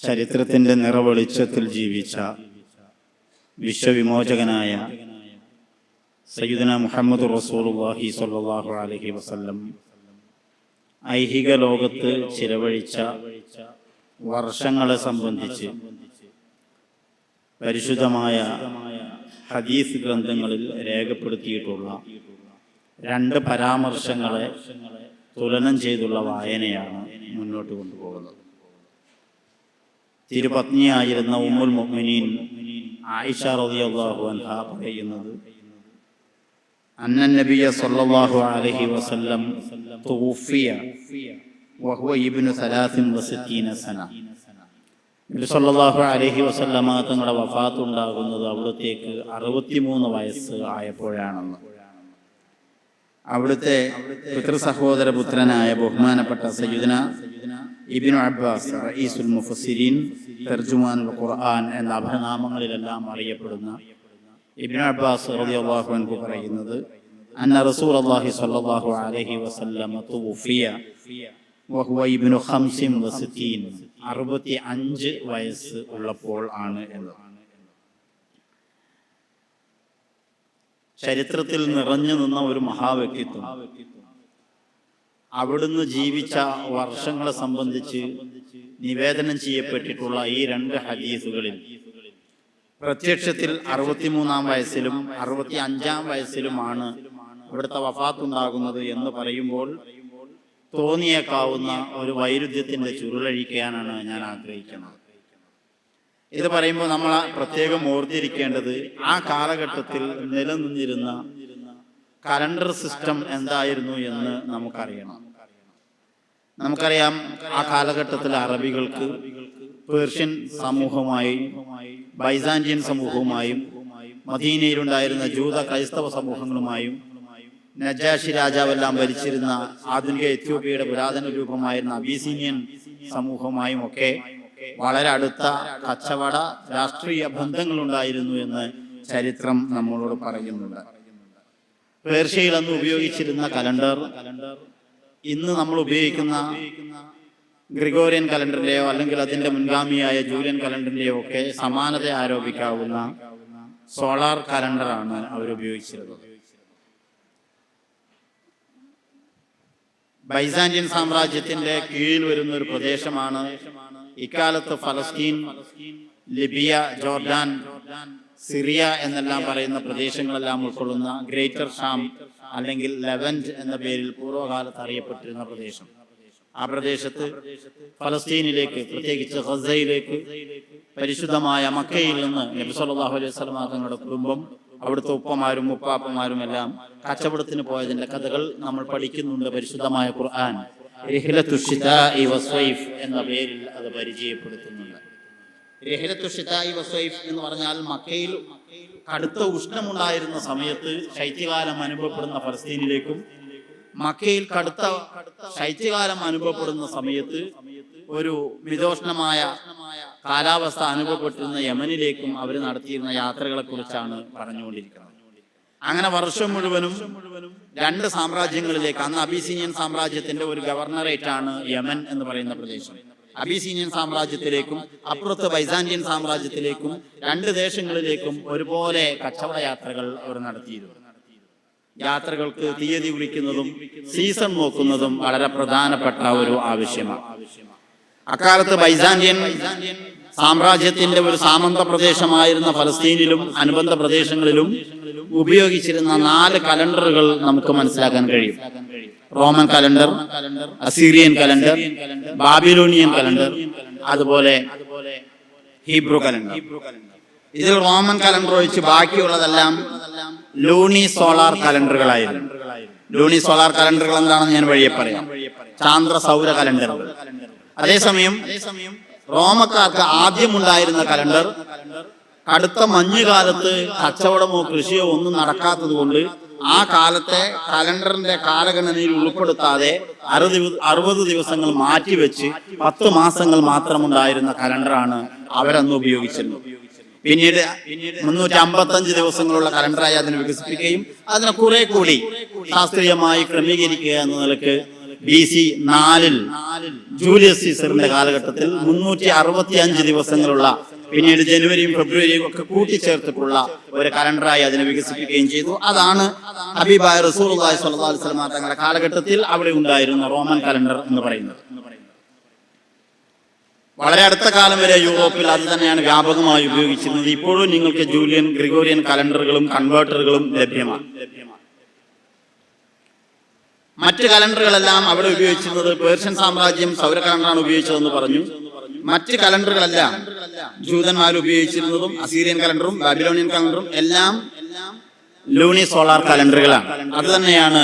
ചരിത്രത്തിന്റെ നിറവെളിച്ചത്തിൽ ജീവിച്ച വിശ്വവിമോചകനായ സയ്യിദന മുഹമ്മദ് റസൂലുള്ളാഹി സ്വല്ലല്ലാഹു അലൈഹി വസല്ലം ഐഹിക ലോകത്ത് ചിലവഴിച്ച വർഷങ്ങളെ സംബന്ധിച്ച് പരിശുദ്ധമായ ഹദീസ് ഗ്രന്ഥങ്ങളിൽ രേഖപ്പെടുത്തിയിട്ടുള്ള രണ്ട് പരാമർശങ്ങളെ തുലനം ചെയ്തുള്ള വായനയാണ് മുന്നോട്ട് കൊണ്ടുപോകുന്നത്. തിരുപത്നിയായിരുന്ന ഉമ്മുൽ മുഅ്മിനീൻ ആയിഷ റളിയല്ലാഹു അൻഹ പറയുന്നത് അന്ന നബിയ സല്ലല്ലാഹു അലൈഹി വസല്ലം തൂഫിയ വഹുവ ഇബ്നു സലാസിൻ വസിത്തീന സന. നബി അലൈഹി വസല്ലമ തങ്ങളുടെ വഫാത്ത് ഉണ്ടാകുന്നത് അവിടത്തേക്ക് അറുപത്തിമൂന്ന് വയസ്സ് ആയപ്പോഴാണെന്ന്. അവിടുത്തെ പിതൃ സഹോദര പുത്രനായ ബഹുമാനപ്പെട്ട സയ്യിദന ഇബിനു അബ്ബാസ് റഈസുൽ മുഫസ്സിരീൻ തർജുമാനുൽ ഖുർആൻ എന്ന അഭനാമങ്ങളിലെല്ലാം അറിയപ്പെടുന്ന ഇബ്നു അബ്ബാസ് റളിയല്ലാഹു അൻഹു പറയുന്നത് അന്ന റസൂലുള്ളാഹി സ്വല്ലല്ലാഹു അലൈഹി വസല്ലം തുവഫിയ വഹുവ ഇബ്നു ഖംസിൻ വസിത്തീൻ അറുപത്തി അഞ്ച് വയസ്സ് ഉള്ളപ്പോൾ ആണ് എന്ന്. ചരിത്രത്തിൽ നിറഞ്ഞു നിന്ന ഒരു മഹാവ്യക്തിത്വം അവിടുന്ന് ജീവിച്ച വർഷങ്ങളെ സംബന്ധിച്ച് നിവേദനം ചെയ്യപ്പെട്ടിട്ടുള്ള ഈ രണ്ട് ഹദീസുകളിൽ പ്രത്യക്ഷത്തിൽ അറുപത്തിമൂന്നാം വയസ്സിലും അറുപത്തി അഞ്ചാം വയസ്സിലുമാണ് ഇവിടുത്തെ വഫാത്തുണ്ടാകുന്നത് എന്ന് പറയുമ്പോൾ തോന്നിയേക്കാവുന്ന ഒരു വൈരുദ്ധ്യത്തിന്റെ ചുരുളഴിക്കാനാണ് ഞാൻ ആഗ്രഹിക്കുന്നത്. ഇത് പറയുമ്പോൾ നമ്മൾ പ്രത്യേകം ഓർത്തിരിക്കേണ്ടത് ആ കാലഘട്ടത്തിൽ നിലനിന്നിരുന്ന കലണ്ടർ സിസ്റ്റം എന്തായിരുന്നു എന്ന് നമുക്കറിയണം. നമുക്കറിയാം ആ കാലഘട്ടത്തിൽ അറബികൾക്ക് പേർഷ്യൻ സമൂഹവുമായും ബൈസാന്റിയൻ സമൂഹവുമായും മദീനയിലുണ്ടായിരുന്ന ജൂത ക്രൈസ്തവ സമൂഹങ്ങളുമായും നജാഷി രാജാവെല്ലാം ഭരിച്ചിരുന്ന ആധുനിക എത്യോപ്യയുടെ പുരാതന രൂപമായിരുന്ന അബീസീനിയൻ സമൂഹമായും ഒക്കെ വളരെ അടുത്ത കച്ചവട രാഷ്ട്രീയ ബന്ധങ്ങളുണ്ടായിരുന്നു എന്ന് ചരിത്രം നമ്മളോട് പറയുന്നുണ്ട്. പേർഷ്യയിൽ അന്ന് ഉപയോഗിച്ചിരുന്ന കലണ്ടർ. ഇന്ന് നമ്മൾ ഉപയോഗിക്കുന്ന ഗ്രിഗോറിയൻ കലണ്ടറിന്റെയോ അല്ലെങ്കിൽ അതിന്റെ മുൻഗാമിയായ ജൂലിയൻ കലണ്ടറിന്റെയോ ഒക്കെ സമാനത ആരോപിക്കാവുന്ന സോളാർ കലണ്ടറാണ് അവർ ഉപയോഗിച്ചിരുന്നത്. ബൈസാന്റിയൻ സാമ്രാജ്യത്തിന്റെ കീഴിൽ വരുന്ന ഒരു പ്രദേശമാണ് ഇക്കാലത്ത് ഫലസ്തീൻ ലിബിയ ജോർഡാൻ സിറിയ എന്നെല്ലാം പറയുന്ന പ്രദേശങ്ങളെല്ലാം ഉൾക്കൊള്ളുന്ന ഗ്രേറ്റർ ഷാം അല്ലെങ്കിൽ ലെവന്റ് എന്ന പേരിൽ പൂർവകാലത്ത് അറിയപ്പെട്ടിരുന്ന പ്രദേശം. ആ പ്രദേശത്ത് ഫലസ്തീനിലേക്ക് പ്രത്യേകിച്ച് ഹസയിലേക്ക് പരിശുദ്ധമായ മക്കയിൽ നിന്ന് നബി സല്ലല്ലാഹു അലൈഹി വസല്ലം തങ്ങളുടെ കുടുംബം അവിടുത്തെ ഉപ്പമാരും ഉപ്പാപ്പമാരും എല്ലാം കച്ചവടത്തിന് പോയതിന്റെ കഥകൾ നമ്മൾ പഠിക്കുന്നുണ്ട് പരിശുദ്ധമായ ഖുർആൻ. എന്ന പേരിൽ അത് പരിചയപ്പെടുത്തുന്നുണ്ട് രഹിലത്തു ഷിതായി വസൈഫ് എന്ന് പറഞ്ഞാൽ മക്കയിൽ കടുത്ത ഉഷ്ണമുണ്ടായിരുന്ന സമയത്ത് ശൈത്യകാലം അനുഭവപ്പെടുന്ന ഫലസ്തീനിലേക്കും മക്കയിൽ കടുത്ത ശൈത്യകാലം അനുഭവപ്പെടുന്ന സമയത്ത് ഒരു മിതോഷ്ണമായ കാലാവസ്ഥ അനുഭവപ്പെട്ടിരുന്ന യമനിലേക്കും അവർ നടത്തിയിരുന്ന യാത്രകളെ കുറിച്ചാണ് പറഞ്ഞുകൊണ്ടിരിക്കുന്നത്. അങ്ങനെ വർഷം മുഴുവനും രണ്ട് സാമ്രാജ്യങ്ങളിലേക്ക് അന്ന് അബീസീനിയൻ സാമ്രാജ്യത്തിന്റെ ഒരു ഗവർണറേറ്റ് ആണ് യമൻ എന്ന് പറയുന്ന പ്രദേശം. അബീസീനിയൻ സാമ്രാജ്യത്തിലേക്കും അപ്പുറത്ത് ബൈസാന്റിയൻ സാമ്രാജ്യത്തിലേക്കും രണ്ട് ദേശങ്ങളിലേക്കും ഒരുപോലെ കച്ചവട യാത്രകൾ അവർ നടത്തിയിരുന്നു. യാത്രകൾക്ക് തീയതി വിളിക്കുന്നതും സീസൺ നോക്കുന്നതും വളരെ പ്രധാനപ്പെട്ട ഒരു ആവശ്യമാണ്. അക്കാലത്ത് ബൈസാന്റിയൻ സാമ്രാജ്യത്തിന്റെ ഒരു സാമന്ത പ്രദേശമായിരുന്ന ഫലസ്തീനിലും അനുബന്ധ പ്രദേശങ്ങളിലും ഉപയോഗിച്ചിരുന്ന നാല് കലണ്ടറുകൾ നമുക്ക് മനസ്സിലാക്കാൻ കഴിയും. Roman calendar Assyrian calendar Babylonian calendar അതുപോലെ ഹീബ്രു കലണ്ടർ. ഇതിൽ റോമൻ കലണ്ടർ ഒഴിച്ച് ബാക്കിയുള്ളതെല്ലാം ലൂണി സോളാർ കലണ്ടറുകളായിരുന്നു. ലൂണി സോളാർ കലണ്ടറുകൾ എന്താണെന്ന് ഞാൻ വഴിയെ പറയാം. ചാന്ദ്ര സൗര കലണ്ടറുകൾ അതേസമയം റോമക്കാർക്ക് ആദ്യമുണ്ടായിരുന്ന കലണ്ടർ കടുത്ത മഞ്ഞുകാലത്ത് കച്ചവടമോ കൃഷിയോ ഒന്നും നടക്കാത്തത് കൊണ്ട് ആ കാലത്തെ കലണ്ടറിന്റെ കാലഗണനയിൽ ഉൾപ്പെടുത്താതെ അറുപത് അറുപത് ദിവസങ്ങൾ മാറ്റിവെച്ച് പത്ത് മാസങ്ങൾ മാത്രമുണ്ടായിരുന്ന കലണ്ടറാണ് അവരന്ന് ഉപയോഗിച്ചിരുന്നത്. പിന്നീട് മുന്നൂറ്റി അമ്പത്തഞ്ച് ദിവസങ്ങളുള്ള കലണ്ടറായി അതിനെ വികസിപ്പിക്കുകയും അതിനെ കുറെ കൂടി ശാസ്ത്രീയമായി ക്രമീകരിക്കുക എന്ന നിലയ്ക്ക് ബി സി നാലിൽ ജൂലിയസ് സീസറിന്റെ കാലഘട്ടത്തിൽ മുന്നൂറ്റി അറുപത്തി അഞ്ച് ദിവസങ്ങളുള്ള പിന്നീട് ജനുവരിയും ഫെബ്രുവരിയും ഒക്കെ കൂട്ടിച്ചേർത്തിട്ടുള്ള ഒരു കലണ്ടറായി അതിനെ വികസിപ്പിക്കുകയും ചെയ്തു. അതാണ് ഹബീബായ റസൂൽ അലൈഹി വസല്ലമ തങ്ങളുടെ കാലഘട്ടത്തിൽ അവിടെ ഉണ്ടായിരുന്ന റോമൻ കലണ്ടർ എന്ന് പറയുന്നത്. വളരെ അടുത്ത കാലം വരെ യൂറോപ്പിൽ അത് തന്നെയാണ് വ്യാപകമായി ഉപയോഗിച്ചിരുന്നത്. ഇപ്പോഴും നിങ്ങൾക്ക് ജൂലിയൻ ഗ്രിഗോറിയൻ കലണ്ടറുകളും കൺവേർട്ടറുകളും ലഭ്യമാണ്. മറ്റ് കലണ്ടറുകളെല്ലാം അവിടെ ഉപയോഗിച്ചിരുന്നത് പേർഷ്യൻ സാമ്രാജ്യം സൗര കലണ്ടറാണ് ഉപയോഗിച്ചതെന്ന് പറഞ്ഞു. മറ്റ് കലണ്ടറുകളെല്ലാം. ജൂതന്മാർ ഉപയോഗിച്ചിരുന്നതും അസീരിയൻ കലണ്ടറും ബാബിലോണിയൻ കലണ്ടറും എല്ലാം ലൂണി സോളാർ കലണ്ടറുകളാണ്. അത് തന്നെയാണ്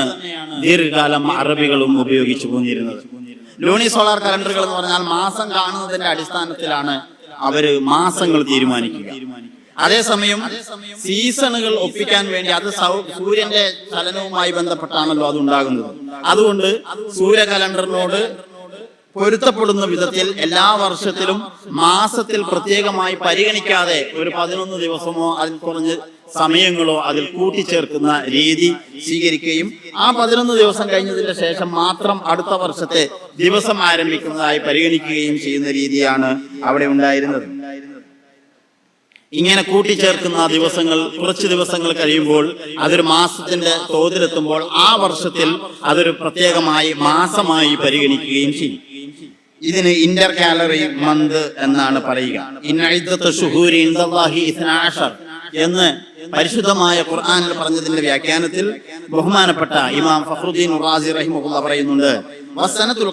ദീർഘകാലം അറബികളും ഉപയോഗിച്ചു പോന്നിരുന്നത്. ലൂണി സോളാർ കലണ്ടറുകൾ എന്ന് പറഞ്ഞാൽ മാസം കാണുന്നതിന്റെ അടിസ്ഥാനത്തിലാണ് അവർ മാസങ്ങൾ തീരുമാനിക്കുക. അതേസമയം സീസണുകൾ ഒപ്പിക്കാൻ വേണ്ടി അത് സൂര്യന്റെ ചലനവുമായി ബന്ധപ്പെട്ടാണല്ലോ അത് ഉണ്ടാകുന്നത്. അതുകൊണ്ട് സൂര്യ കലണ്ടറിനോട് പൊരുത്തപ്പെടുന്ന വിധത്തിൽ എല്ലാ വർഷത്തിലും മാസത്തിൽ പ്രത്യേകമായി പരിഗണിക്കാതെ ഒരു പതിനൊന്ന് ദിവസമോ അതിൽ കുറഞ്ഞ് സമയങ്ങളോ അതിൽ കൂട്ടിച്ചേർക്കുന്ന രീതി സ്വീകരിക്കുകയും ആ പതിനൊന്ന് ദിവസം കഴിഞ്ഞതിന് ശേഷം മാത്രം അടുത്ത വർഷത്തെ ദിവസം ആരംഭിക്കുന്നതായി പരിഗണിക്കുകയും ചെയ്യുന്ന രീതിയാണ് അവിടെ ഉണ്ടായിരുന്നത്. ഇങ്ങനെ കൂട്ടിച്ചേർക്കുന്ന ദിവസങ്ങൾ കുറച്ച് ദിവസങ്ങൾ കഴിയുമ്പോൾ അതൊരു മാസത്തിന്റെ തോതിലെത്തുമ്പോൾ ആ വർഷത്തിൽ അതൊരു പ്രത്യേകമായി മാസമായി പരിഗണിക്കുകയും ചെയ്യും. ഇതിന് ഇന്റർ കാലറി മന്ത് എന്നാണ് പറയുക. എന്ന് പരിശുദ്ധമായ ഖുർആാനിൽ പറഞ്ഞതിന്റെ വ്യാഖ്യാനത്തിൽ ബഹുമാനപ്പെട്ട ഇമാം ഫഹ്റുദ്ദീൻ റാസി റഹിമഹുല്ല പറയുന്നുണ്ട് വസനത്തുൽ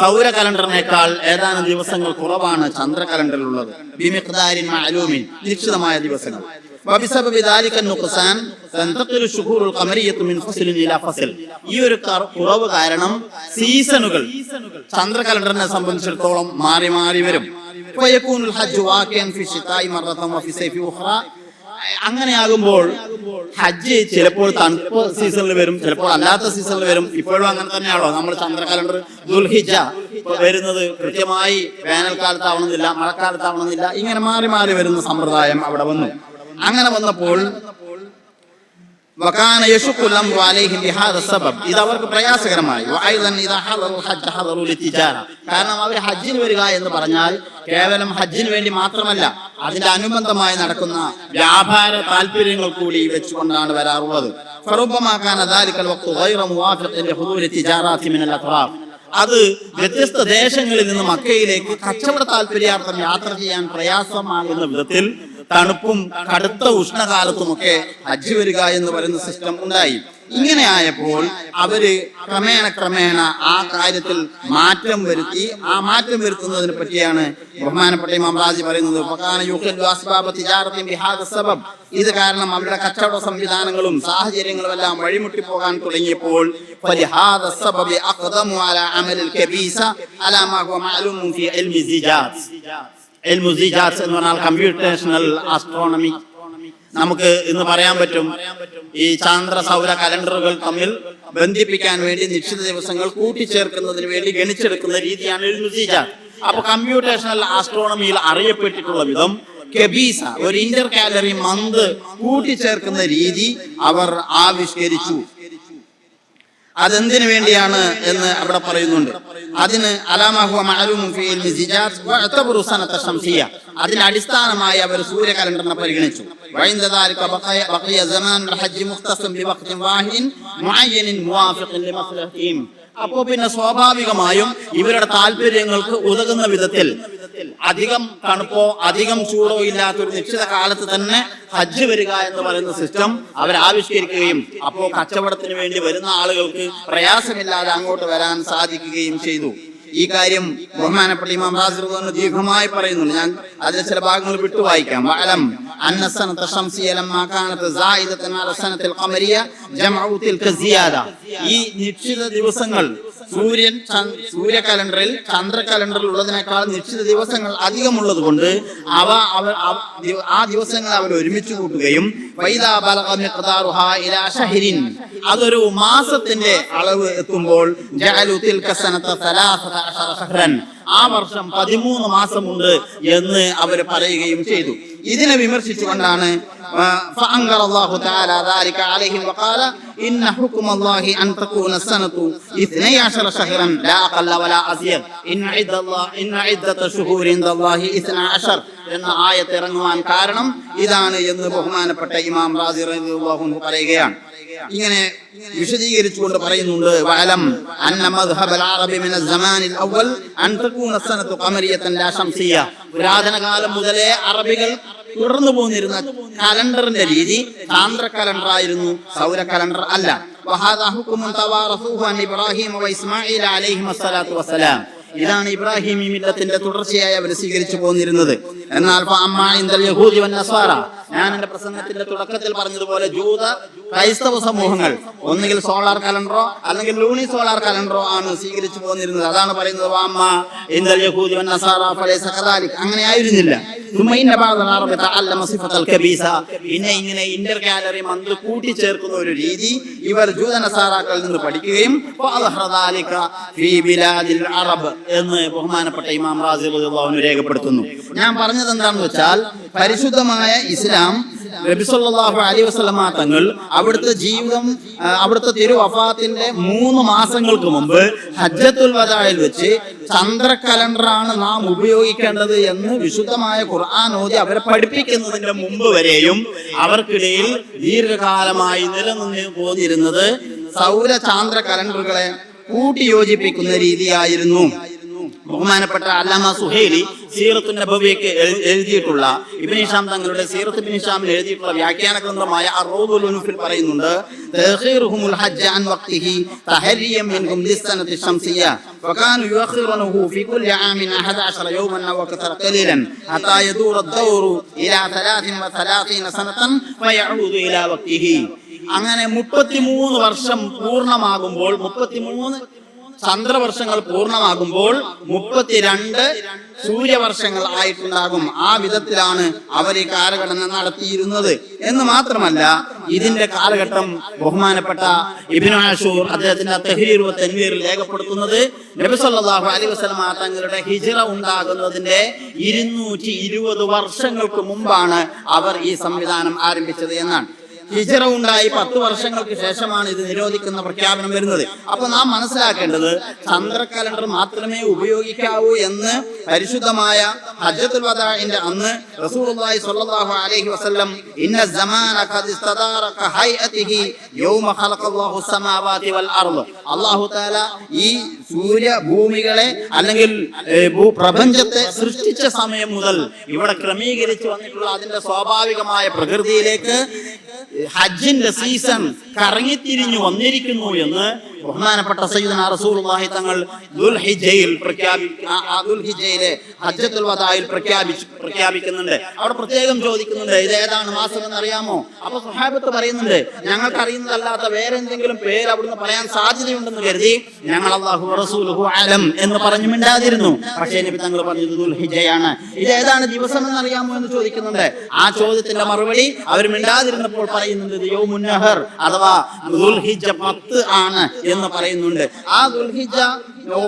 സൗര കലണ്ടറിനേക്കാൾ ഏതാനും ദിവസങ്ങൾ കുറവാണ് ചന്ദ്ര കലണ്ടറിലുള്ളത്. ബിമിഖ്ദാരിൻ നിശ്ചിതമായ ദിവസങ്ങൾ. وبسبب ذلك النقصان تنتقل الشهور القمرية من فصل إلى فصل ഈ ഒരു കറ- കുറവ് കാരണം സീസണുകൾ ചന്ദ്ര കലണ്ടറിനെ സംബന്ധിച്ചിടത്തോളം മാറി മാറി വരും ويكون الحج واقعا في الشتاء مرة وفي الصيف أخرى അങ്ങനെയാകുമ്പോൾ ഹജ്ജ് ചിലപ്പോൾ തണുപ്പ് സീസണിൽ വരും ചിലപ്പോൾ അല്ലാത്ത സീസണിൽ വരും ഇപ്പോഴും അങ്ങനെ തന്നെയാണോ നമ്മൾ ചന്ദ്ര കലണ്ടർ ദുൽഹിജ വരുന്നത് കൃത്യമായി വേനൽക്കാലത്താവണമെന്നില്ല മഴക്കാലത്താവണമെന്നില്ല ഇങ്ങനെ മാറി മാറി വരുന്ന സമ്പ്രദായം അവിടെ വന്നു അങ്ങനെ വന്നപ്പോൾ وكان يشق الامر عليهم بهذا السبب ഇത് അവർക്ക് പ്രയാസകരമായി وايضا اذا حضروا الحج حضروا للتجاره കാരണം അവർ ഹജ്ജിന് വരിക എന്ന് പറഞ്ഞാൽ കേവലം ഹജ്ജിന് വേണ്ടി മാത്രമല്ല അതിന്റെ അനുബന്ധമായി നടക്കുന്ന വ്യാപാര താല്പര്യങ്ങൾ കൂടി വെച്ചുകൊണ്ടാണ് വരാറുള്ളത് فربما كان ذلك الوقت غير موافق لحضور التجارات من الاطراف അത് വ്യത്യസ്ത ദേശങ്ങളിൽ നിന്ന് മക്കയിലേക്ക് കച്ചവട താല്പര്യാർത്ഥം യാത്ര ചെയ്യാൻ പ്രയാസമാകുന്ന വിധത്തിൽ തണുപ്പും കടുത്ത ഉഷ്ണകാലത്തുമൊക്കെ ഹജ്ജ് വരിക എന്ന് പറയുന്ന സിസ്റ്റം ഉണ്ടായി. ഇങ്ങനെ ആയപ്പോൾ അവർ ക്രമേണ ക്രമേണ ആ കാര്യത്തിൽ മാറ്റം വരുത്തി. ആ മാറ്റം വരുത്തുന്നതിനെ പറ്റിയാണ് ബഹുമാനപ്പെട്ട മമ്രാജി പറയുന്നത്. ഇത് കാരണം അവരുടെ കച്ചവട സംവിധാനങ്ങളും സാഹചര്യങ്ങളും എല്ലാം വഴിമുട്ടി പോകാൻ തുടങ്ങിയപ്പോൾ അമലിൽ എൽ മുസിജാസ് എന്ന് പറഞ്ഞാൽ കമ്പ്യൂട്ടേഷണൽ ആസ്ട്രോണമി നമുക്ക് ഇന്ന് പറയാൻ പറ്റും ഈ ചാന്ദ്ര സൗര കലണ്ടറുകൾ തമ്മിൽ ബന്ധിപ്പിക്കാൻ വേണ്ടി നിശ്ചിത ദിവസങ്ങൾ കൂട്ടിച്ചേർക്കുന്നതിന് വേണ്ടി ഗണിച്ചെടുക്കുന്ന രീതിയാണ് എൽ മുസിജാസ് അപ്പൊ കമ്പ്യൂട്ടേഷണൽ ആസ്ട്രോണമിയിൽ അറിയപ്പെട്ടിട്ടുള്ള വിധം കെബീസ ഒരു ഇന്റർ കാലറി മന്ത് കൂട്ടിച്ചേർക്കുന്ന രീതി അവർ ആവിഷ്കരിച്ചു. അതെന്തിനു വേണ്ടിയാണ് എന്ന് അവിടെ പറയുന്നുണ്ട്. അതിന് അതിന് അടിസ്ഥാനമായി അവർ സൂര്യ കലണ്ടറിനെ പരിഗണിച്ചു അപ്പോ പിന്നെ സ്വാഭാവികമായും ഇവരുടെ താല്പര്യങ്ങൾക്ക് ഉതകുന്ന വിധത്തിൽ അധികം തണുപ്പോ അധികം ചൂടോ ഇല്ലാത്ത ഒരു നിശ്ചിത കാലത്ത് തന്നെ ഹജ്ജ് വരിക എന്ന് പറയുന്ന സിസ്റ്റം അവരാവിഷ്കരിക്കുകയും അപ്പോൾ കച്ചവടത്തിന് വേണ്ടി വരുന്ന ആളുകൾക്ക് പ്രയാസമില്ലാതെ അങ്ങോട്ട് വരാൻ സാധിക്കുകയും ചെയ്തു. ഈ കാര്യം ബഹുമാനപ്പെട്ട ഇമാം റാസിർ തന്നെ ദീർഘമായി പറയുന്നുണ്ട് ഞാൻ അതിലെ ചില ഭാഗങ്ങൾ വിട്ടു വായിക്കാം വഅലം അന്ന السنة الشمسية لما كانت زائدة على السنة القمرية جمعوا تلك الزيادة ഈ നിശ്ചിത ദിവസങ്ങൾ സൂര്യൻ ചന്ദ്- സൂര്യ കലണ്ടറിൽ ചന്ദ്ര കലണ്ടറിൽ ഉള്ളതിനേക്കാൾ നിശ്ചിത ദിവസങ്ങൾ അധികമുള്ളത് കൊണ്ട് അവ അവർ അവ- ദിവ- ആ ദിവസങ്ങൾ അവർ ഒരുമിച്ച് കൂട്ടുകയും വൈദാ ബലഗ മിഖ്ദാറുഹാ ഇലാ ഷഹ്രിൻ അതൊരു മാസത്തിന്റെ അളവ് എത്തുമ്പോൾ ജഅലു തിൽക സനത സലാസത അഹദ ഷഹ്റൻ ആ വർഷം പതിമൂന്ന് മാസമുണ്ട് എന്ന് അവർ പറയുകയും ചെയ്തു ഇതിനെ വിമർശിച്ചുകൊണ്ടാണ് ആ, فأنكر الله تعالى ذلك عليهم وقال إن حكم الله أن تكون السنة اثني عشر شهرا لا أقل ولا أزيد إن عدة الله إن عدة شهور عند الله اثنا عشر എന്ന ആയത്ത് ഇറങ്ങുവാൻ കാരണം ഇതാണ് എന്ന് ബഹുമാനപ്പെട്ട ഇമാം റാസി റളിയല്ലാഹു അൻഹു പറയുകയാണ് ഇങ്ങനെ വിശദീകരിച്ചുകൊണ്ട് പറയുന്നുണ്ട് വഅലം അന്ന മദ്ഹബൽ അറബി മിന സമാനിൽ അവൽ അൻ തകൂന സനതു ഖമരിയതൻ ലാ ശംസിയ പുരാതന കാലം മുതലേ അറബികൾ തുടർന്നു പോന്നിരുന്ന കലണ്ടറിന്റെ രീതി ചാന്ദ്ര കലണ്ടർ ആയിരുന്നു സൗര കലണ്ടർ അല്ല. വഹാദ ഹുക്കുമുൻ തവാറസുഹു അൻ ഇബ്രാഹിം വ ഇസ്മാഈൽ അലൈഹിമ സ്വലാത്തു വസ്സലാം. ഇതാണ് ഇബ്രാഹിം ഈ മില്ലത്തിന്റെ തുടർച്ചയായി അവർ സ്വീകരിച്ചു പോന്നിരുന്നത്. എന്നാൽ യഹൂദി ഞാൻ എന്റെ പ്രസംഗത്തിന്റെ തുടക്കത്തിൽ പറഞ്ഞതുപോലെ ജൂത ക്രൈസ്തവ സമൂഹങ്ങൾ ഒന്നുകിൽ സോളാർ കലണ്ടറോ അല്ലെങ്കിൽ ലൂണി സോളാർ കലണ്ടറോ ആണ് സ്വീകരിച്ചു പോന്നിരുന്നത്. അതാണ് പറയുന്നത് വാമ്മ ഇൻദൽ യഹൂദി അങ്ങനെ ആയിരുന്നില്ല. പിന്നെ ഇങ്ങനെ ഇന്റർ കാലറി മന്ത് കൂട്ടിച്ചേർക്കുന്ന ഒരു രീതി ഇവർ ജൂതനസാറാക്കളിൽ നിന്ന് പഠിക്കുകയും അറബ് എന്ന് ബഹുമാനപ്പെട്ട ഇമാം റാസി രേഖപ്പെടുത്തുന്നു. ഞാൻ പറഞ്ഞത് എന്താണെന്ന് വെച്ചാൽ പരിശുദ്ധമായ ഇസ്ലാം നബിസല്ലാഹു അലൈഹി വസല്ലമ തങ്ങൾ അവിടുത്തെ ജീവിതം അവിടുത്തെ തിരുവഫാത്തിന്റെ മൂന്ന് മാസങ്ങൾക്ക് മുമ്പ് ഹജ്ജത്തുൽ വദായിൽ വെച്ച് ചന്ദ്ര കലണ്ടറാണ് നാം ഉപയോഗിക്കേണ്ടത് എന്ന് വിശുദ്ധമായ ഖുർആൻ ഓതി അവരെ പഠിപ്പിക്കുന്നതിന്റെ മുമ്പ് വരെയും അവർക്കിടയിൽ ദീർഘകാലമായി നിലനിന്ന് പോന്നിരുന്നത് സൗര ചാന്ദ്ര കലണ്ടറുകളെ കൂട്ടിയോജിപ്പിക്കുന്ന രീതിയായിരുന്നു. ബഹുമാനപ്പെട്ട അല്ലാമ സുഹൈലി സീറത്തു നബവിക്ക് എഴു- എഴുതിയിട്ടുള്ള ഇബ്നു ഹിഷാം തങ്ങളുടെ സീറത്ത് ഇബ്നു ഹിഷാമിൽ എഴുതിയിട്ടുള്ള വ്യാഖ്യാന ഗ്രന്ഥമായ അറൂദുൽ ഉനുഫിൽ പറയുന്നുണ്ട് തഖീറുഹുമുൽ ഹജ്ജ അൻ വഖ്തിഹി തഹരിയം മിൻഹും ലിസ്സനത്തി ശംസിയ وكانوا يؤخرونه في كل عام 11 يوما او اكثر قليلا حتى يدور الدور الى 33 سنه فيعود الى وقته അങ്ങനെ മുപ്പത്തിമൂന്ന് വർഷം പൂർണ്ണമാകുമ്പോൾ മുപ്പത്തിമൂന്ന് ചന്ദ്രവർഷങ്ങൾ പൂർണമാകുമ്പോൾ മുപ്പത്തിരണ്ട് സൂര്യവർഷങ്ങൾ ആയിട്ടുണ്ടാകും. ആ വിധത്തിലാണ് അവർ ഈ കാലഘടന നടത്തിയിരുന്നത്. എന്ന് മാത്രമല്ല ഇതിന്റെ കാലഘട്ടം ബഹുമാനപ്പെട്ട ഇബ്നു ആഷൂർ അദ്ദേഹത്തിന്റെ തെഹീർ തൻവീറിൽ രേഖപ്പെടുത്തുന്നത് നബിസല്ലാഹു അലൈഹി വസല്ലമ തങ്ങളുടെ ഹിജ്റ ഉണ്ടാകുന്നതിന്റെ ഇരുന്നൂറ്റി ഇരുപത് വർഷങ്ങൾക്ക് മുമ്പാണ് അവർ ഈ സംവിധാനം ആരംഭിച്ചത് എന്നാണ്. ഹിജറ ഉണ്ടായി പത്ത് വർഷങ്ങൾക്ക് ശേഷമാണ് ഇത് നിരോധിക്കുന്ന പ്രഖ്യാപനം വരുന്നത്. അപ്പൊ നാം മനസ്സിലാക്കേണ്ടത് ചന്ദ്ര കലണ്ടർ മാത്രമേ ഉപയോഗിക്കാവൂ എന്ന് പരിശുദ്ധമായ ഹജ്ജത്തുൽ വദാഇന്റെ അന്ന് റസൂലുള്ളാഹി സ്വല്ലല്ലാഹു അലൈഹി വസല്ലം ഇന്ന സമാന ഖദ് ഇസ്തദാറക ഹൈഅതിഹി യൗമ ഖലഖല്ലാഹു സമാവാതി വൽ അർദ്. അല്ലാഹു തആല ഈ സൂര്യ ഭൂമികളെ അല്ലെങ്കിൽ ഭൂപ്രപഞ്ചത്തെ സൃഷ്ടിച്ച സമയം മുതൽ ഇവിടെ ക്രമീകരിച്ചു വന്നിട്ടുള്ള അതിന്റെ സ്വാഭാവികമായ പ്രകൃതിയിലേക്ക് ഹജ്ജിന്റെ സീസൺ കറങ്ങിത്തിരിഞ്ഞു വന്നിരിക്കുന്നു എന്ന് ബഹുമാനപ്പെട്ട സയ്യിദന റസൂലുള്ളാഹി തങ്ങൾ ദുൽഹിജ്ജയിൽ പ്രഖ്യാപി ആ- ഹജ്ജത്തുൽ വദായിൽ പ്രഖ്യാപിച്ചു പ്രഖ്യാപിക്കുന്നുണ്ട്. അവിടെ പ്രത്യേകം ചോദിക്കുന്നുണ്ട് ഇത് ഏതാണ് മാസം എന്ന് അറിയാമോ അപ്പൊ സുഹാബത്ത് പറയുന്നുണ്ട് ഞങ്ങൾക്ക് അറിയുന്നതല്ലാത്ത വേറെ എന്തെങ്കിലും പേര് അവിടുന്ന് പറയാൻ സാധ്യതയുണ്ടെന്ന് കരുതി ഞങ്ങൾ അള്ളാഹു റസൂലുഹു അലം എന്ന് പറഞ്ഞു മിണ്ടാതിരുന്നു. പക്ഷേ നബി തങ്ങൾ പറഞ്ഞത് ദുൽഹിജയാണ്. ഇത് ഏതാണ് ദിവസം എന്ന് അറിയാമോ എന്ന് ചോദിക്കുന്നുണ്ട്. ആ ചോദ്യത്തിന്റെ മറുപടി അവർ മിണ്ടാതിരുന്നപ്പോൾ പറയുന്നുണ്ട് അഥവാ ദുൽഹിജ്ജ പത്ത് ആണ്. എന്ന് പറയുന്നുണ്ട്. ആ ദുൽഹിജ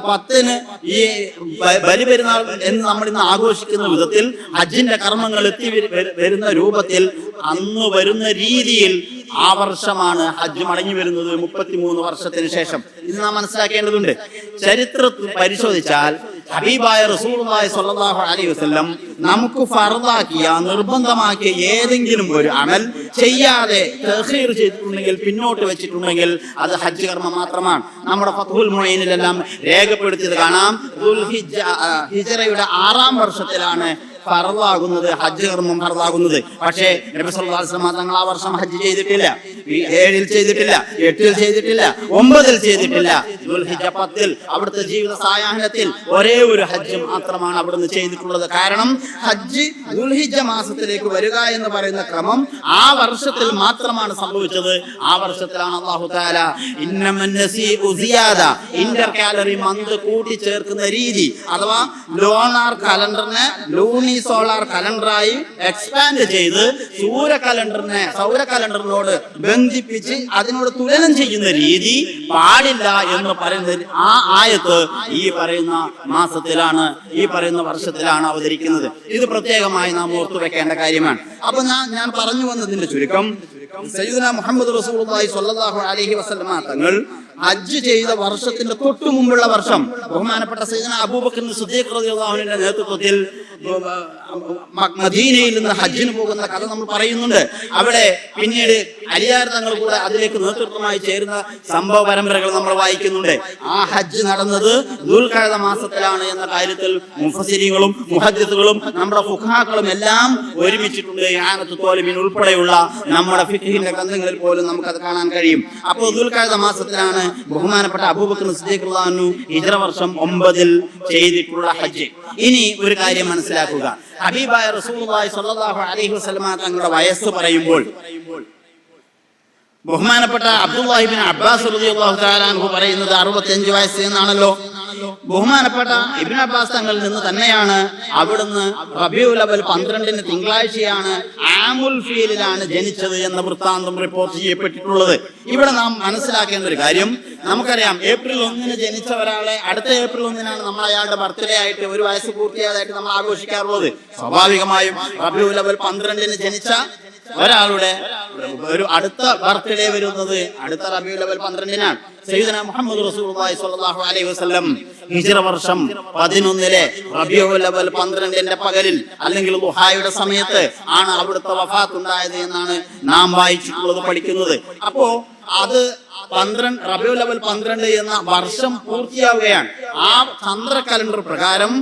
പത്തിന് ഈ ബലിപെരുന്നാൾ ബലി പെരുന്നാൾ എന്ന് നമ്മൾ ഇന്ന് ആഘോഷിക്കുന്ന വിധത്തിൽ ഹജ്ജിന്റെ കർമ്മങ്ങൾ എത്തി വരു- വരു- വരുന്ന രൂപത്തിൽ അന്ന് വരുന്ന രീതിയിൽ ആ വർഷമാണ് ഹജ്ജ് മടങ്ങി വരുന്നത് മുപ്പത്തിമൂന്ന് വർഷത്തിന് ശേഷം. ഇത് നാം മനസ്സിലാക്കേണ്ടതുണ്ട്. ചരിത്രത്തിൽ പരിശോധിച്ചാൽ ഹബീബായ റസൂലുള്ളാഹി സ്വല്ലല്ലാഹു അലൈഹി വസല്ലം നമുക്ക് ഫർദാക്കിയ നിർബന്ധമാക്കിയ ഏതെങ്കിലും ഒരു അമൽ ചെയ്യാതെ ചെയ്തിട്ടുണ്ടെങ്കിൽ പിന്നോട്ട് വെച്ചിട്ടുണ്ടെങ്കിൽ അത് ഹജ്ജ് കർമ്മം മാത്രമാണ്. നമ്മുടെ ഫത്ഹുൽ മുഈനിലെല്ലാം രേഖപ്പെടുത്തിയത് കാണാം. ഹിജ്റയുടെ ആറാം വർഷത്തിലാണ് ഫറലാകുന്നത് ഹജ്ജ് കർമ്മം ഫറവാകുന്നത് പക്ഷേ നബി സല്ലല്ലാഹു അലൈഹി വസല്ലം തങ്ങൾ ആ വർഷം ഹജ്ജ് ചെയ്തിട്ടില്ല. ഏഴിൽ ചെയ്തിട്ടില്ല എട്ടിൽ ചെയ്തിട്ടില്ല ഒമ്പതിൽ ചെയ്തിട്ടില്ല. പത്തിൽ അവിടുത്തെ ജീവിത സായാഹ്നത്തിൽ ഒരേ ഒരു ഹജ്ജ് മാത്രമാണ് അവിടുന്ന് ചെയ്തിട്ടുള്ളത്. കാരണം ഹജ്ജ് ദുൽഹിജ്ജ മാസത്തിലേക്ക് വരിക എന്ന് പറയുന്ന ക്രമം ആ വർഷത്തിൽ മാത്രമാണ് സംഭവിച്ചത്. ആ വർഷത്തിലാണ് അള്ളാഹു താല ഇന്റർ കാലറി മന്ത് കൂട്ടിച്ചേർക്കുന്ന രീതി. അഥവാ ലോണാർ കലണ്ടറിനെ ലൂണി സോളാർ കലണ്ടറായി എക്സ്പാൻഡ് ചെയ്ത് സൂര്യ കലണ്ടറിനെ സൗര കലണ്ടറിനോട് ബന്ധിപ്പിച്ച് അതിനോട് തുലനം ചെയ്യുന്ന രീതി പാടില്ല എന്ന് പറയുന്ന ആ ആയത്ത് ഈ പറയുന്ന മാസത്തിലാണ് ഈ പറയുന്ന വർഷത്തിലാണ് അവതരിക്കുന്നത്. ഇത് പ്രത്യേകമായി നാം ഓർത്തു വെക്കേണ്ട കാര്യമാണ്. അപ്പൊ ഞാൻ ഞാൻ പറഞ്ഞു വന്നതിന്റെ ചുരുക്കം സയ്യിദുന മുഹമ്മദ് റസൂലുള്ളാഹി സ്വല്ലല്ലാഹു അലൈഹി വസല്ലം തങ്ങൾ ഹജ്ജ് ചെയ്ത വർഷത്തിന്റെ തൊട്ടു മുമ്പുള്ള വർഷം. ബഹുമാനപ്പെട്ട സൈദന അബൂബക്കർ സിദ്ദീഖ് റളിയല്ലാഹുവിന്റെ നേതൃത്വത്തിൽ മദീനയിൽ നിന്ന് ഹജ്ജിന് പോകുന്ന കഥ നമ്മൾ പറയുന്നുണ്ട്. അവിടെ പിന്നീട് അലിയാർ തങ്ങൾ കൂടെ അതിലേക്ക് നേതൃത്വമായി ചേരുന്ന സംഭവ പരമ്പരകൾ നമ്മൾ വായിക്കുന്നുണ്ട്. ആ ഹജ്ജ് നടന്നത് ദുൽഖഴ മാസത്തിലാണ് എന്ന കാര്യത്തിൽ മുഫസിരികളും മുഹജ്ജത്തുകളും നമ്മുടെ ഫുഖാക്കളും എല്ലാം ഒരുമിച്ചിട്ടുണ്ട്. യാനത്ത് തോലിമിൻ ഉൾപ്പെടെയുള്ള നമ്മുടെ ഫിഖിന്റെ ഗ്രന്ഥങ്ങളിൽ പോലും നമുക്കത് കാണാൻ കഴിയും. അപ്പോൾ ദുൽഖഴ മാസത്തിലാണ് ബഹുമാനപ്പെട്ട അബൂബക്കർ സിദ്ദീഖുല്ലാഹു ഹിജ്റ വർഷം ഒമ്പതിൽ ചെയ്തിട്ടുള്ള ഹജ്ജ്. ഇനി ഒരു കാര്യം മനസ്സിലാക്കുക. ഹബീബായ റസൂലുള്ളാഹി സ്വല്ലല്ലാഹു അലൈഹി തങ്ങളുടെ വയസ്സ് പറയുമ്പോൾ ബഹുമാനപ്പെട്ട അബ്ദുല്ലാഹിബിൻ അബ്ബാസ് റളിയല്ലാഹു തആല പറയുന്നത് 65 വയസ്സ് എന്നാണല്ലോ. ബഹുമാനപ്പെട്ട ഇബ്നു അബ്ബാസ് തങ്ങളിൽ നിന്ന് തന്നെയാണ് അവിടുന്ന് റബിയുൽ അവൽ പന്ത്രണ്ടിന് തിങ്കളാഴ്ചയാണ് ആമുൽ ഫീലിലാണ് ജനിച്ചത് എന്ന വൃത്താന്തം റിപ്പോർട്ട് ചെയ്യപ്പെട്ടിട്ടുള്ളത്. ഇവിടെ നാം മനസ്സിലാക്കേണ്ട ഒരു കാര്യം നമുക്കറിയാം ഏപ്രിൽ ഒന്നിന് ജനിച്ച ഒരാളെ അടുത്ത ഏപ്രിൽ ഒന്നിനാണ് നമ്മൾ അയാളുടെ ബർത്ത്ഡേ ആയിട്ട് ഒരു വയസ്സ് പൂർത്തിയായതായിട്ട് നമ്മൾ ആഘോഷിക്കാറുള്ളത്. സ്വാഭാവികമായും റബിയുൽ അവൽ പന്ത്രണ്ടിന് ജനിച്ച ഒരാളുടെ ഒരു അടുത്ത ബർത്ത്ഡേ വരുന്നത് അടുത്ത റബിയുൽ അവൽ പന്ത്രണ്ടിനാണ്. സയ്യിദന മുഹമ്മദ് റസൂലുള്ളാഹി സ്വല്ലല്ലാഹു അലൈഹി വസല്ലം ഹിജ്റ വർഷം പതിനൊന്നിലെ റബിയുൽ അവൽ പന്ത്രണ്ടിന്റെ പകലിൽ അല്ലെങ്കിൽ ദുഹായുടെ സമയത്ത് ആണ് അവിടുത്തെ വഫാത്ത് ഉണ്ടായത് എന്നാണ് നാം വായിച്ചിട്ടുള്ളത് പഠിക്കുന്നത്. അപ്പോ അത് പന്ത്രണ്ട് റബിയുൽ അവൽ പന്ത്രണ്ട് എന്ന വർഷം പൂർത്തിയാവുകയാണ്. ആ ചന്ദ്ര കലണ്ടർ പ്രകാരം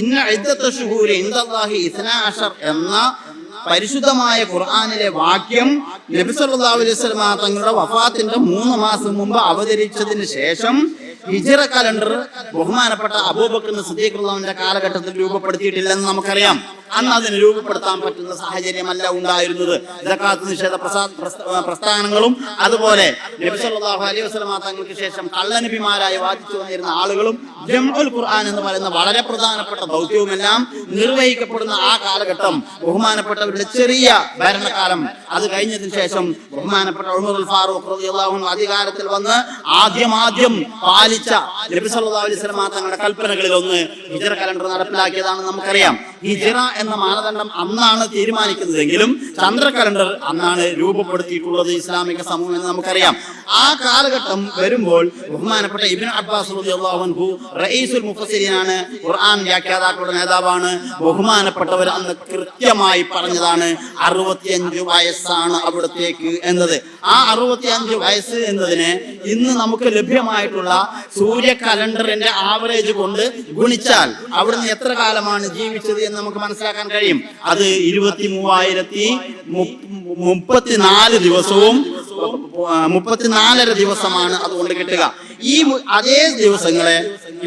ഇന്ന ഇദ്ദത്ത് ഷുഹൂരി ഇൻദല്ലാഹി ഇസ്നാ അഷർ എന്ന പരിശുദ്ധമായ ഖുർആാനിലെ വാക്യം നബി സല്ലല്ലാഹു അലൈഹി വസല്ലമ തങ്ങളുടെ വഫാത്തിന്റെ മൂന്ന് മാസം മുമ്പ് അവതരിച്ചതിന് ശേഷം ഹിജറ കലണ്ടർ ബഹുമാനപ്പെട്ട അബൂബക്കർ സദ്യക്കുള്ളവന്റെ കാലഘട്ടത്തിൽ രൂപപ്പെടുത്തിയിട്ടില്ലെന്ന് നമുക്കറിയാം. അന്ന് അതിന് രൂപപ്പെടുത്താൻ പറ്റുന്ന സാഹചര്യമല്ല ഉണ്ടായിരുന്നത്. ജക്കാത്ത് നിഷേധ പ്രസാ- പ്രസ്ഥാനങ്ങളും അതുപോലെ നബി സല്ലല്ലാഹു അലൈഹി വസല്ലമ തങ്ങൾക്ക് ശേഷം കള്ളനബിമാരായി വാദിച്ചു വന്നിരുന്ന ആളുകളും ജംഉൽ ഖുർആൻ എന്ന് പറയുന്ന വളരെ പ്രധാനപ്പെട്ട ദൗത്യവുമെല്ലാം നിർവഹിക്കപ്പെടുന്ന ആ കാലഘട്ടം ബഹുമാനപ്പെട്ടവരുടെ ചെറിയ ഭരണകാലം. അത് കഴിഞ്ഞതിന് ശേഷം ബഹുമാനപ്പെട്ട ഉമറുൽ ഫാറൂഖ് റളിയല്ലാഹു അൻഹു അധികാരത്തിൽ വന്ന് ആദ്യം ആദ്യം പാലിച്ച നബി സല്ലല്ലാഹു അലൈഹി വസല്ലമ തങ്ങളുടെ കൽപ്പനകളിൽ ഒന്ന് ഹിജ്റ കലണ്ടർ നടപ്പിലാക്കിയതാണ് നമുക്കറിയാം. ഹിജ്റ എന്ന മാനദണ്ഡം അന്നാണ് തീരുമാനിക്കുന്നതെങ്കിലും ചന്ദ്ര കലണ്ടർ അന്നാണ് രൂപപ്പെടുത്തിയിട്ടുള്ളത് ഇസ്ലാമിക സമൂഹം എന്ന് നമുക്കറിയാം. ആ കാലഘട്ടം വരുമ്പോൾ ബഹുമാനപ്പെട്ട ഇബിൻ അബ്ബാസ് റളിയല്ലാഹു റഈസുൽ മുഫസ്സിരിനാണ് ഖുർആൻ വ്യാഖ്യാതാക്കളുടെ നേതാവാണ്. ബഹുമാനപ്പെട്ടവർ അന്ന് കൃത്യമായി പറഞ്ഞതാണ് അറുപത്തിയഞ്ച് വയസ്സാണ് അവിടത്തേക്ക് എന്നത്. ആ അറുപത്തിയഞ്ച് വയസ്സ് എന്നതിന് ഇന്ന് നമുക്ക് ലഭ്യമായിട്ടുള്ള സൂര്യ കലണ്ടറിന്റെ ആവറേജ് കൊണ്ട് ഗുണിച്ചാൽ അവിടുന്ന് എത്ര കാലമാണ് ജീവിച്ചത് എന്ന് നമുക്ക് മനസ്സിലാക്കാൻ കഴിയും. അത് ഇരുപത്തി മൂവായിരത്തി മുപ്പത്തിനാല് ദിവസവും മുപ്പത്തിനാലര ദിവസമാണ് അതുകൊണ്ട് കിട്ടുക. ഈ അതേ ദിവസങ്ങളെ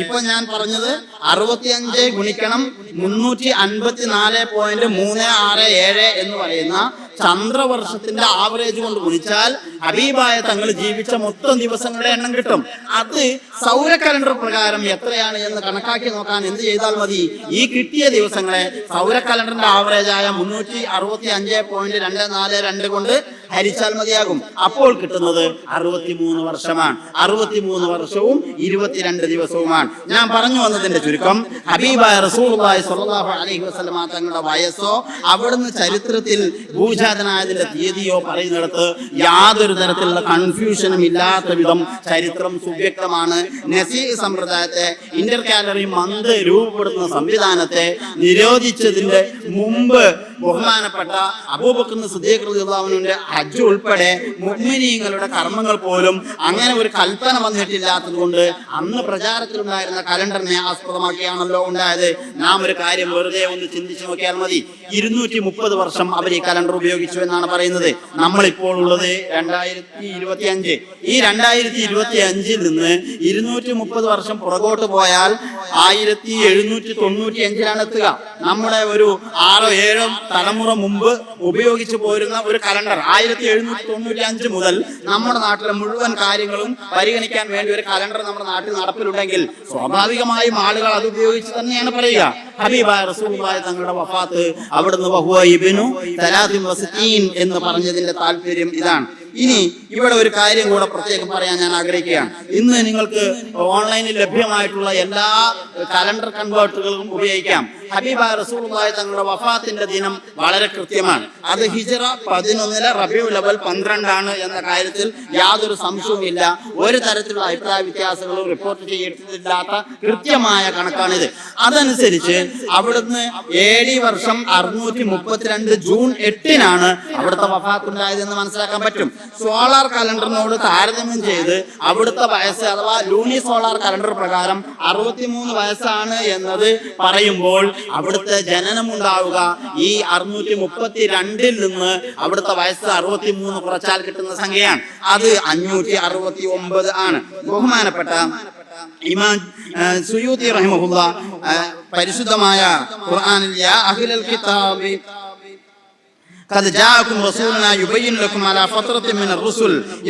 ഇപ്പൊ ഞാൻ പറഞ്ഞത് അറുപത്തിയഞ്ച് ഗുണിക്കണം മുന്നൂറ്റി അൻപത്തിനാല് പോയിന്റ് മൂന്ന് ആറ് ഏഴ് എന്ന് പറയുന്ന ചന്ദ്രവർഷത്തിന്റെ ആവറേജ് കൊണ്ട് ഗുണിച്ചാൽ ഹബീബായ തങ്ങൾ ജീവിച്ച മൊത്തം ദിവസങ്ങളുടെ എണ്ണം കിട്ടും. അത് സൗര കലണ്ടർ പ്രകാരം എത്രയാണ് എന്ന് കണക്കാക്കി നോക്കാൻ എന്ത് ചെയ്താൽ മതി? ഈ കിട്ടിയ ദിവസങ്ങളെ സൗര കലണ്ടറിന്റെ ആവറേജ് ആയ മുന്നൂറ്റി അറുപത്തി അഞ്ച് പോയിന്റ് രണ്ട് നാല് രണ്ട് കൊണ്ട് ഹരിച്ചാൽ മതിയാകും. അപ്പോൾ കിട്ടുന്നത് അറുപത്തിമൂന്ന് വർഷമാണ്. അറുപത്തിമൂന്ന് വർഷവും ഇരുപത്തിരണ്ട് ദിവസവുമാണ്. ഞാൻ പറഞ്ഞു വന്നതിന്റെ ചുരുക്കം ഹബീബായ റസൂലുള്ളാഹി സ്വല്ലല്ലാഹു അലൈഹി തങ്ങളുടെ വയസ്സോ അവിടുന്ന് ചരിത്രത്തിൽ ഭൂജാതനായതിന്റെ തീയതിയോ പറയുന്നിടത്ത് യാതൊരു തരത്തിലുള്ള കൺഫ്യൂഷനും ഇല്ലാത്ത വിധം ചരിത്രം സുവ്യക്തമാണ്. നസീ സമ്പ്രദായത്തെ ഇന്റർ കാലറി മന്ത് രൂപപ്പെടുത്തുന്ന സംവിധാനത്തെ നിരോധിച്ചതിന്റെ മുമ്പ് ബഹുമാനപ്പെട്ട അബൂബക്കർ സിദ്ദീഖ് ഹജ്ജ് ഉൾപ്പെടെ മുഗ്മിനീങ്ങളുടെ കർമ്മങ്ങൾ പോലും അങ്ങനെ ഒരു കൽപ്പന വന്നിട്ടില്ലാത്തത് കൊണ്ട് അന്ന് പ്രചാരത്തിലുണ്ടായിരുന്ന കലണ്ടറിനെ ആസ്പദമാക്കിയാണല്ലോ ഉണ്ടായത്. നാം ഒരു കാര്യം വെറുതെ ഒന്ന് ചിന്തിച്ചു നോക്കിയാൽ മതി. ഇരുന്നൂറ്റി മുപ്പത് വർഷം അവർ ഈ കലണ്ടർ ഉപയോഗിച്ചു എന്നാണ് പറയുന്നത്. നമ്മളിപ്പോൾ ഉള്ളത് രണ്ടായിരത്തി ഇരുപത്തി അഞ്ച് ഈ രണ്ടായിരത്തി ഇരുപത്തി അഞ്ചിൽ നിന്ന് ഇരുന്നൂറ്റി മുപ്പത് വർഷം പുറകോട്ട് പോയാൽ ആയിരത്തി എഴുന്നൂറ്റി തൊണ്ണൂറ്റി അഞ്ചിലാണ് എത്തുക. നമ്മുടെ ഒരു ആറോ ഏഴോ തലമുറ മുമ്പ് ഉപയോഗിച്ചു പോരുന്ന ഒരു കലണ്ടർ. ആയിരത്തി എഴുന്നൂറ്റി തൊണ്ണൂറ്റി അഞ്ച് മുതൽ നമ്മുടെ നാട്ടിലെ മുഴുവൻ കാര്യങ്ങളും പരിഗണിക്കാൻ വേണ്ടി ഒരു കലണ്ടർ നമ്മുടെ നാട്ടിൽ നടപ്പിലുണ്ടെങ്കിൽ സ്വാഭാവികമായും ആളുകൾ അത് ഉപയോഗിച്ച് തന്നെയാണ് പറയുക. ഹബീബായ റസൂലുള്ളാഹി തങ്ങളുടെ വഫാത്ത് അവിടുന്ന് വഹുവ ഇബ്നു എന്ന് പറഞ്ഞതിന്റെ താല്പര്യം ഇതാണ്. ഇനി ഇവിടെ ഒരു കാര്യം കൂടെ പ്രത്യേകം പറയാൻ ഞാൻ ആഗ്രഹിക്കുകയാണ്. ഇന്ന് നിങ്ങൾക്ക് ഓൺലൈനിൽ ലഭ്യമായിട്ടുള്ള എല്ലാ കലണ്ടർ കൺവേർട്ടുകളും ഉപയോഗിക്കാം. ഹബീബായ റസൂലുള്ളാഹി തങ്ങളുടെ വഫാത്തിന്റെ ദിനം വളരെ കൃത്യമാണ്. അത് ഹിജറ പതിനൊന്നിലെ റബിയു ലെവൽ പന്ത്രണ്ടാണ് എന്ന കാര്യത്തിൽ യാതൊരു സംശയവുമില്ല ഒരു തരത്തിലുള്ള അഭിപ്രായ വ്യത്യാസങ്ങളും റിപ്പോർട്ട് ചെയ്തിട്ടില്ലാത്ത കൃത്യമായ കണക്കാണിത്. അതനുസരിച്ച് അവിടുന്ന് ഏഴി വർഷം അറുന്നൂറ്റി മുപ്പത്തിരണ്ട് ജൂൺ എട്ടിനാണ് അവിടുത്തെ വഫാത്തുണ്ടായതെന്ന് മനസ്സിലാക്കാൻ പറ്റും. സോളാർ കലണ്ടറിനോട് താരതമ്യം ചെയ്ത് അവിടുത്തെ വയസ്സ് അഥവാ ലൂണി സോളാർ കലണ്ടർ പ്രകാരം അറുപത്തിമൂന്ന് വയസ്സാണ് എന്നത് പറയുമ്പോൾ അവിടുത്തെ ജനനം ഉണ്ടാവുക ഈ അറുന്നൂറ്റി മുപ്പത്തി രണ്ടിൽ നിന്ന് അവിടുത്തെ വയസ്സ് അറുപത്തി മൂന്ന് കുറച്ചാൽ കിട്ടുന്ന സംഖ്യയാണ്. അത് അഞ്ഞൂറ്റി അറുപത്തി ഒമ്പത് ആണ്. ബഹുമാനപ്പെട്ട ഇമാം സുയൂത്തി പരിശുദ്ധമായ ഖുർആനിൽ അലാ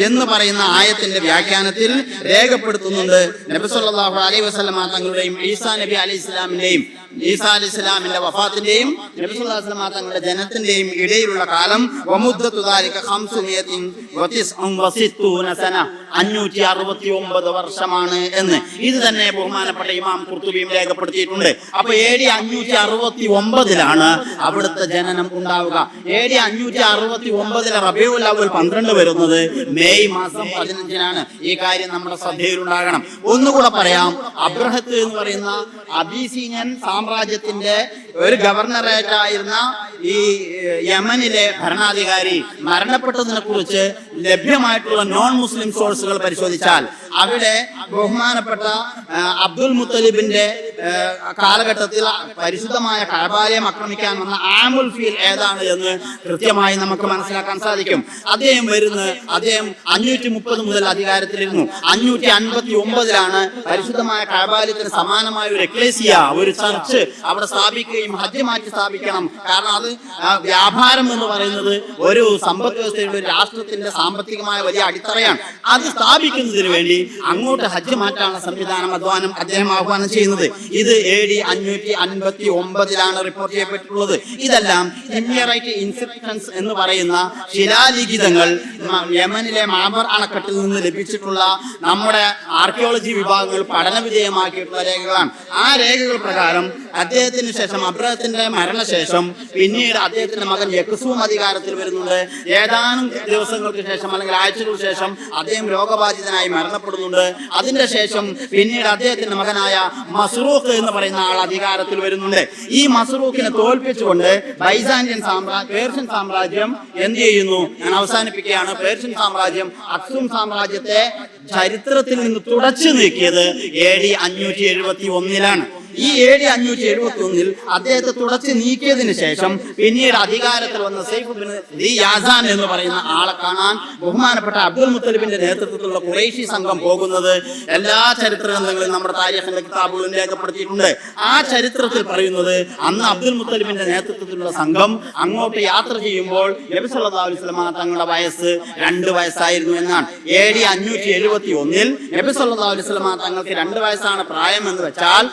എന്ന് പറയുന്ന ആയത്തിന്റെ വ്യാഖ്യാനത്തിൽ രേഖപ്പെടുത്തുന്നുണ്ട്. നബി സല്ലല്ലാഹു അലൈഹി വസല്ലമ തങ്ങളുടെയും ഈസാ നബി അലൈഹി ഇസ്ലാമിന്റെയും ഈസാ അലൈഹി ഇസ്ലാമിന്റെ വഫാത്തിന്റെയും നബി സല്ലല്ലാഹു അലൈഹി തങ്ങളുടെ ജനത്തിന്റെയും ഇടയിലുള്ള കാലം സന അഞ്ഞൂറ്റി അറുപത്തി ഒമ്പത് വർഷമാണ് എന്ന്. ഇത് തന്നെ ബഹുമാനപ്പെട്ട ഇമാം കുർത്തുബിയും രേഖപ്പെടുത്തിയിട്ടുണ്ട്. അപ്പൊ എ ഡി അഞ്ഞൂറ്റി അറുപത്തി ഒമ്പതിലാണ് അവിടുത്തെ ജനനം ഉണ്ടാവുക. എ ഡി അഞ്ഞൂറ്റി അറുപത്തി ഒമ്പതിലെ റബിയുൽ അവൽ പന്ത്രണ്ട് വരുന്നത് മെയ് മാസം പതിനഞ്ചിനാണ്. ഈ കാര്യം നമ്മുടെ ശ്രദ്ധയിലുണ്ടാകണം. ഒന്നുകൂടെ പറയാം. അബ്രഹത്ത് എന്ന് പറയുന്ന അബീസീനിയൻ സാമ്രാജ്യത്തിന്റെ ഒരു ഗവർണറേറ്റായിരുന്ന ഈ യമനിലെ ഭരണാധികാരി മരണപ്പെട്ടതിനെ കുറിച്ച് ലഭ്യമായിട്ടുള്ള നോൺ മുസ്ലിം സോഴ്സുകൾ പരിശോധിച്ചാൽ അവിടെ ബഹുമാനപ്പെട്ട അബ്ദുൽ മുത്തലിബിന്റെ കാലഘട്ടത്തിൽ പരിശുദ്ധമായ കഴബാലയം ആക്രമിക്കാൻ വന്ന ആമുൽ ഫീൽ ഏതാണ് എന്ന് കൃത്യമായി നമുക്ക് മനസ്സിലാക്കാൻ സാധിക്കും. അദ്ദേഹം വരുന്ന അദ്ദേഹം അഞ്ഞൂറ്റി മുപ്പത് മുതൽ അധികാരത്തിലിരുന്നു. അഞ്ഞൂറ്റി അൻപത്തി ഒമ്പതിലാണ് പരിശുദ്ധമായ കഴബാലയത്തിന് സമാനമായ ഒരു എക്ലേസിയ ഒരു ചർച്ച് അവിടെ സ്ഥാപിക്കുകയും ഹജ്ജ് മാറ്റി സ്ഥാപിക്കണം. കാരണം അത് വ്യാപാരം എന്ന് പറയുന്നത് ഒരു സമ്പദ് വ്യവസ്ഥയുടെ ഒരു രാഷ്ട്രത്തിന്റെ സാമ്പത്തികമായ വലിയ അടിത്തറയാണ്. അത് സ്ഥാപിക്കുന്നതിന് വേണ്ടി അങ്ങോട്ട് ഹജ്ജ് മാറ്റാണ് സംവിധാനം അധ്വാനം അദ്ദേഹം ആഹ്വാനം ചെയ്യുന്നത്. ഇത് എ ഡി അഞ്ഞൂറ്റി അൻപത്തി ഒമ്പതിലാണ് റിപ്പോർട്ട് ചെയ്യപ്പെട്ടിട്ടുള്ളത്. ഇതെല്ലാം ഇമ്മിയറൈറ്റ് ഇൻസ്ക്രിപ്ഷൻസ് എന്ന് പറയുന്ന ശിലാലിഖിതങ്ങൾ യമനിലെ മാബർ അണക്കെട്ടിൽ നിന്ന് ലഭിച്ചിട്ടുള്ള നമ്മുടെ ആർക്കിയോളജി വിഭാഗങ്ങൾ പഠന വിധേയമാക്കിയിട്ടുള്ള രേഖകളാണ്. ആ രേഖകൾ പ്രകാരം അദ്ദേഹത്തിന് ശേഷം അബ്രഹത്തിന്റെ മരണശേഷം പിന്നീട് അദ്ദേഹത്തിന്റെ മകൻ യക്സുവും അധികാരത്തിൽ വരുന്നുണ്ട്. ഏതാനും ദിവസങ്ങൾക്ക് ശേഷം അല്ലെങ്കിൽ ആഴ്ചകൾക്ക് ശേഷം അദ്ദേഹം രോഗബാധിതനായി മരണപ്പെടുന്നുണ്ട്. അതിന്റെ ശേഷം പിന്നീട് അദ്ദേഹത്തിന്റെ മകനായ മസ്റൂഖ് എന്ന് പറയുന്ന ആൾ അധികാരത്തിൽ വരുന്നുണ്ട്. ഈ മസ്റൂഖിനെ തോൽപ്പിച്ചുകൊണ്ട് ബൈസാന്റിയൻ സാമ്രാജ്യം പേർഷ്യൻ സാമ്രാജ്യം എന്ത് ചെയ്യുന്നു? ഞാൻ അവസാനിപ്പിക്കുകയാണ്. പേർഷ്യൻ സാമ്രാജ്യം അക്സും സാമ്രാജ്യത്തെ ചരിത്രത്തിൽ നിന്ന് തുടച്ചു നീക്കിയത് എ ഡി അഞ്ഞൂറ്റി എഴുപത്തി ഒന്നിലാണ്. ഈ എ ഡി അഞ്ഞൂറ്റി എഴുപത്തി ഒന്നിൽ അദ്ദേഹത്തെ തുടച്ചു നീക്കിയതിനു ശേഷം പിന്നീട് അധികാരത്തിൽ വന്ന സൈഫ് ബിൻ ദി യാസാൻ എന്ന് പറയുന്ന ആളെ കാണാൻ ബഹുമാനപ്പെട്ട അബ്ദുൽ മുത്തലിബിന്റെ നേതൃത്വത്തിലുള്ള കുറേശി സംഘം പോകുന്നത് എല്ലാ ചരിത്ര ഗ്രന്ഥങ്ങളും നമ്മുടെ താരിഖിന്റെ കിതാബുകളും രേഖപ്പെടുത്തിയിട്ടുണ്ട്. ആ ചരിത്രത്തിൽ പറയുന്നത് അന്ന് അബ്ദുൽ മുത്തലിബിന്റെ നേതൃത്വത്തിലുള്ള സംഘം അങ്ങോട്ട് യാത്ര ചെയ്യുമ്പോൾ നബി തങ്ങളുടെ വയസ്സ് രണ്ട് വയസ്സായിരുന്നു എന്നാണ്. എ ഡി അഞ്ഞൂറ്റി എഴുപത്തി ഒന്നിൽ നബി തങ്ങൾക്ക് രണ്ട് വയസ്സാണ് പ്രായം എന്ന് വെച്ചാൽ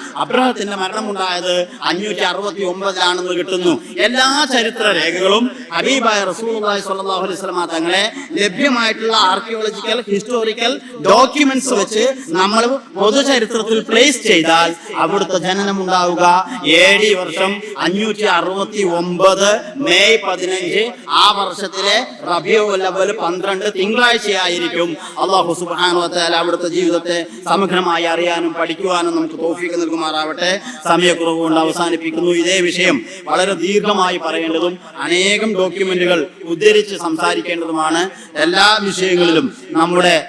അബ്രഹത്തിന്റെ മരണമുണ്ടായത് അഞ്ഞൂറ്റി അറുപത്തി ഒമ്പതിലാണെന്ന് കിട്ടുന്നു. എല്ലാ ചരിത്ര രേഖകളും ഹബീബായ റസൂലുള്ളാഹി സ്വല്ലല്ലാഹു അലൈഹി വസല്ലമ തങ്ങളെ ലഭ്യമായിട്ടുള്ള ആർക്കിയോളജിക്കൽ ഹിസ്റ്റോറിക്കൽ ഡോക്യുമെന്റ്സ് വെച്ച് നമ്മൾ പൊതുചരിത്രത്തിൽ പ്ലേസ് ചെയ്താൽ അവിടുത്തെ ജനനം ഉണ്ടാവുക. എ വർഷം അഞ്ഞൂറ്റി അറുപത്തി ഒമ്പത് മെയ് പതിനഞ്ച് ആ വർഷത്തിലെ റബിയുൽ അവൽ പന്ത്രണ്ട് തിങ്കളാഴ്ചയായിരിക്കും. അള്ളാഹു സുബാനോ അവിടുത്തെ ജീവിതത്തെ സമഗ്രമായി അറിയാനും പഠിക്കുവാനും നമുക്ക് തോഫിക്ക് നൽകുമാറാവട്ടെ. സമയക്കുറവ് കൊണ്ട് അവസാനിപ്പിക്കുന്നു. ഇതേ വിഷയം വളരെ ദീർഘമായി പറയേണ്ടതും അനേകം ഡോക്യുമെന്റുകൾ ഉദ്ധരിച്ച് സംസാരിക്കേണ്ടതുമാണ്. എല്ലാ വിഷയങ്ങളിലും നമ്മുടെ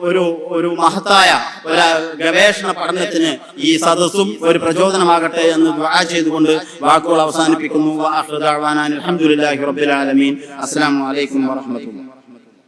ഒരു ഒരു മഹത്തായ ഒരു ഗവേഷണ പഠനത്തിന് ഈ സദസ്സും ഒരു പ്രചോദനമാകട്ടെ എന്ന് ചെയ്തുകൊണ്ട് വാക്കുകൾ അവസാനിപ്പിക്കുന്നു. അസ്സാം ആഖിറു വാഹമത്തുള്ള